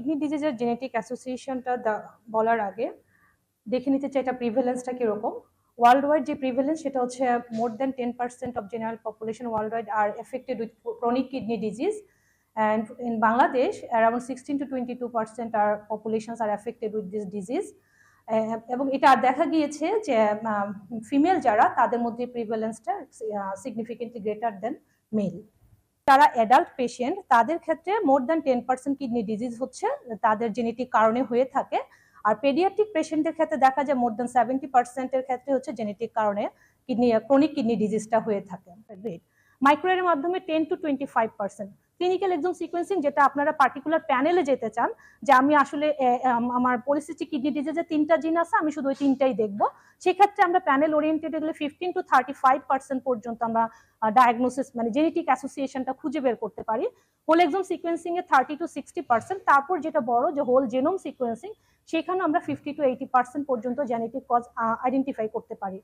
Kidney ডিজিজের genetic অ্যাসোসিয়েশনটা বলার আগে দেখে নিতে চাই এটা প্রিভেলেন্সটা কীরকম। ওয়ার্ল্ড ওয়াইড যে প্রিভেলেন্স সেটা হচ্ছে more than ten percent of general population worldwide are affected with chronic kidney disease and in Bangladesh around sixteen to twenty two percent are populations are affected with this disease এবং এটা দেখা গিয়েছে যে female যারা তাদের মধ্যে প্রিভেলেন্সটা significantly greater than male যারা অ্যাডাল্ট পেশেন্ট তাদের ক্ষেত্রে more than ten percent kidney disease হচ্ছে, তাদের জেনেটিক কারণে হয়ে থাকে। আর পেডিয়াট্রিক পেশেন্টের ক্ষেত্রে দেখা যায় মোর দ্যান সেভেন্টি পার্সেন্টের ক্ষেত্রে হচ্ছে জেনেটিক কারণে কিডনি ক্রনিক কিডনি ডিজিজটা হয়ে থাকে। মাইক্রোয়ের মাধ্যমে ten to twenty five percent clinical exome sequencing যেটা আপনারা পার্টিকুলার প্যানেলে যেতে চান, যে আমি আসলে আমার পরিস্থিতি কিডনি ডিজিজে তিনটা জিন আছে, আমি শুধু ওই তিনটাই দেখব। সেক্ষেত্রে আমরা প্যানেল ওরিয়েন্টেড গেলে fifteen to thirty five percent পর্যন্ত আমরা ডায়াগনোসিস মানে জেনেটিক অ্যাসোসিয়েশনটা খুঁজে বের করতে পারি। হোল এক্সাম সিকোয়েন্সিং এ থার্টি টু সিক্সটি পার্সেন্ট তারপর যেটা বড় যে হোল জেনোম সিকোয়েন্সিং সেখানে আমরা ফিফটি টু এইটি পার্সেন্ট পর্যন্ত জেনেটিক কজ আইডেন্টিফাই করতে পারি।